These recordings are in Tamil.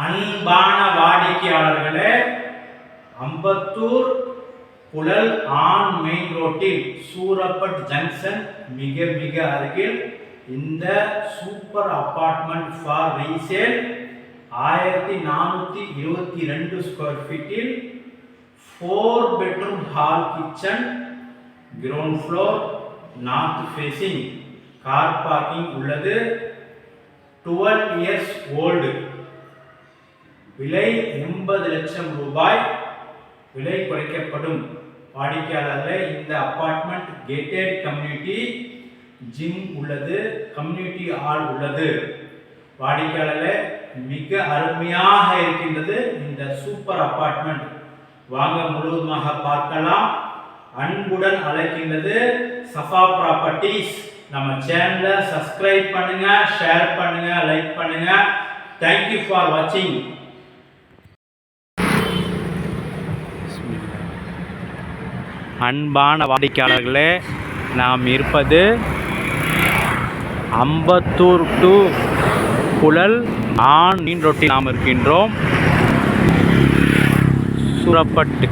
அன்பான வாடிக்கையாளர்களே அம்பத்தூர் புழல் ஆன் மெயின் ரோட்டில் சூரப்பட் ஜங்ஷன் மிக மிக அருகில் இந்த சூப்பர் அப்பார்ட்மெண்ட் ஃபார் ரீசேல் ஆயிரத்தி நானூற்றி இருபத்தி ரெண்டு ஸ்கொயர் ஃபீட்டில் four bedroom hall kitchen ground floor north facing car parking உள்ளது. டுவெல் இயர்ஸ் ஓல்டு விலை எண்பது லட்சம் ரூபாய் விலை குறைக்கப்படும். வாடிக்கையாளர்களை இந்த அப்பார்ட்மெண்ட் கேட்டட் கம்யூனிட்டி ஜிம் உள்ளது கம்யூனிட்டி ஹால் உள்ளது. வாடிக்கையாளர்களை மிக அருமையாக இருக்கின்றது இந்த சூப்பர் அப்பார்ட்மெண்ட் வாங்க முழுவதுமாக பார்க்கலாம். அன்புடன் அழைக்கின்றது சஃபா ப்ராப்பர்ட்டிஸ். நம்ம சேனலை சப்ஸ்கிரைப் பண்ணுங்க ஷேர் பண்ணுங்க லைக் பண்ணுங்க. தேங்க்யூ ஃபார் வாட்சிங் அன்பான வாடிக்கையாளர்களே நாம் இருப்பது அம்பத்தூர் டு புழல் ஆண் மீன் ரொட்டி நாம் இருக்கின்றோம் சூரப்பட்டு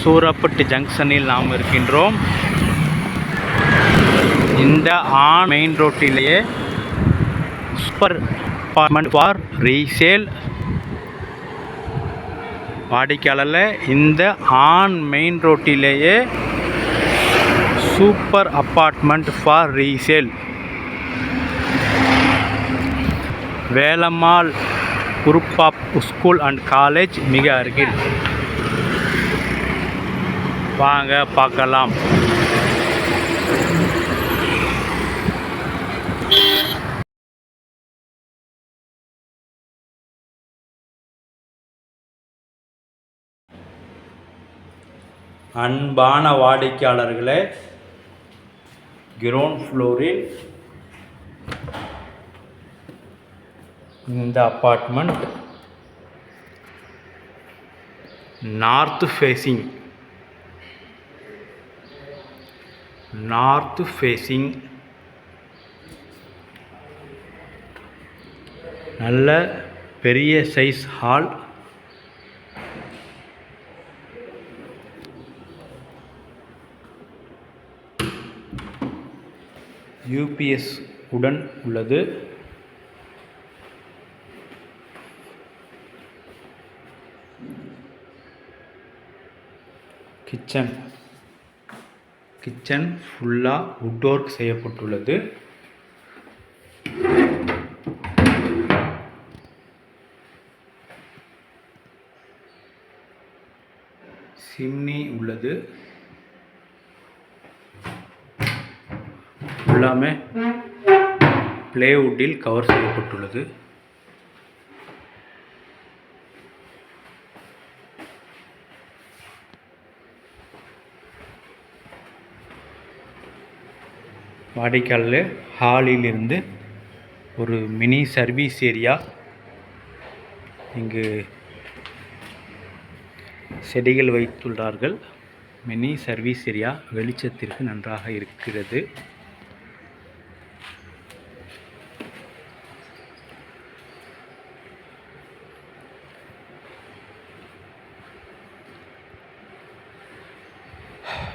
சூரப்பட்டு ஜங்ஷனில் நாம் இருக்கின்றோம் இந்த ஆண் மெயின் ரோட்டிலேயே சூப்பர் அப்பார்ட்மெண்ட் ஃபார் ரீசேல் வாடிக்கையாளரில் இந்த on main ரோட்டிலேயே super apartment for resale Velammal group of school and college மிக அருகில். வாங்க பார்க்கலாம். அன்பான வாடிக்கையாளர்களே கிரவுண்ட் ஃப்ளோரில் இந்த apartment north facing north facing. நல்ல பெரிய சைஸ் ஹால். யூபிஎஸ் உடன் உள்ளது. கிச்சன். கிச்சன் ஃபுல்லாக வுட் ஒர்க் செய்யப்பட்டுள்ளது. சிம்னி உள்ளது. ஃபுல்லாமே ப்ளேவுட்டில் கவர் செய்யப்பட்டுள்ளது. வாடிக்கையாளர் ஹாலில் இருந்து ஒரு மினி சர்வீஸ் ஏரியா இங்கு செடிகள் வைத்துள்ளார்கள். மினி சர்வீஸ் ஏரியா வெளிச்சத்திற்கு நன்றாக இருக்கிறது.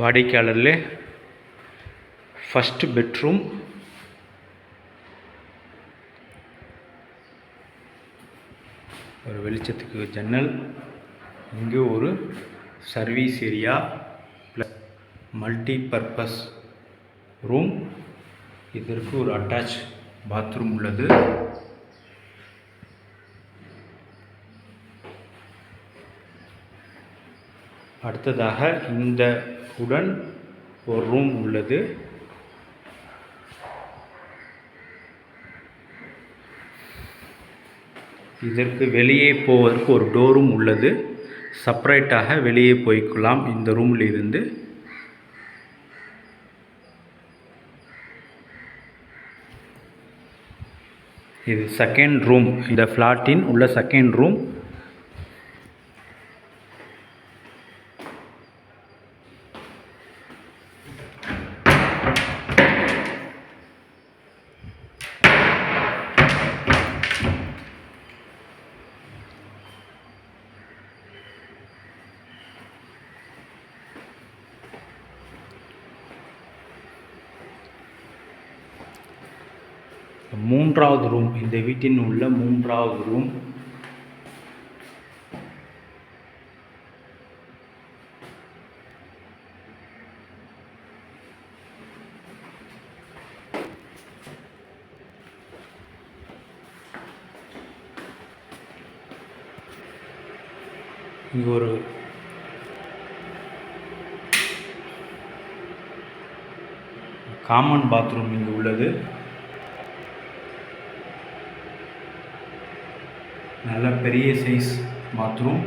வாடிக்கையாளரில் ஃபஸ்ட் பெட்ரூம் ஒரு வெளிச்சத்துக்கு ஜன்னல் இங்கே ஒரு service area plus multi purpose room இதற்கு ஒரு அட்டாச் பாத்ரூம் உள்ளது. அடுத்ததாக இந்த உடன் ஒரு ரூம் உள்ளது. இதற்கு வெளியே போவதற்கு ஒரு டோரும் உள்ளது. செப்பரேட்டாக வெளியே போய்க்கலாம் இந்த ரூமில் இருந்து இது செகண்ட் ரூம் இந்த ஃப்ளாட்டின் உள்ள செகண்ட் ரூம் மூன்றாவது ரூம் இந்த வீட்டின் உள்ள மூன்றாவது ரூம் இங்கே ஒரு காமன் பாத்ரூம் இங்கு உள்ளது. நல்ல பெரிய சைஸ் பாத்ரூம்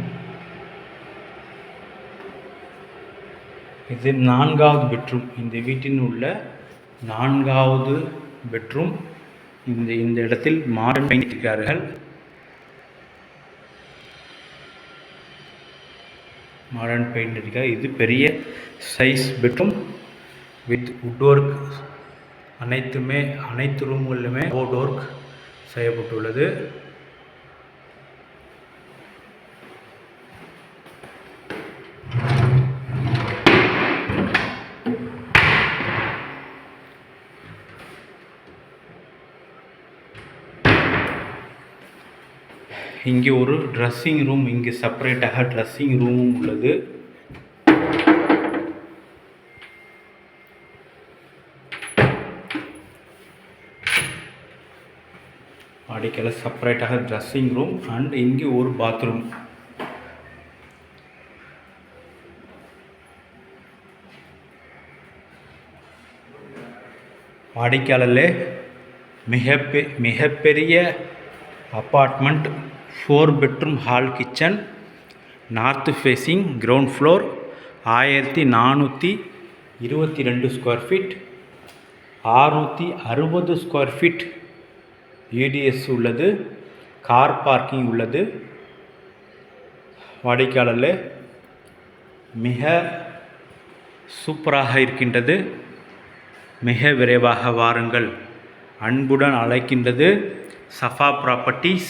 இது நான்காவது பெட்ரூம் இந்த வீட்டின் உள்ள நான்காவது பெட்ரூம் இந்த இந்த இடத்தில் மாடர்ன் பெயிண்ட் இருக்கிறார்கள் மாடர்ன் பெயிண்ட் அடிக்க இது பெரிய size bedroom with wood work அனைத்துமே அனைத்து ரூம்களிலுமே வுட் ஒர்க் செய்யப்பட்டுள்ளது. இங்கே ஒரு ட்ரெஸ்ஸிங் ரூம் இங்கே செப்பரேட்டாக ட்ரெஸ்ஸிங் ரூமும் உள்ளது. அடிக்கல செப்பரேட்டாக ட்ரெஸ்ஸிங் ரூம் அண்ட் இங்கே ஒரு பாத்ரூம் வாடிக்கையாளர்லே மிகப்பெ மிகப்பெரிய apartment four bedroom hall kitchen north facing ground floor ஆயிரத்தி நானூற்றி இருபத்தி ரெண்டு ஸ்கொயர் ஃபீட் ஆறுநூற்றி அறுபது ஸ்கொயர் ஃபீட் யூடிஎஸ் உள்ளது கார் பார்க்கிங் உள்ளது. வாடிக்கையாளர் மிக சூப்பராக இருக்கின்றது. மிக விரைவாக வாருங்கள். அன்புடன் அழைக்கின்றது சஃபா ப்ராப்பர்ட்டிஸ்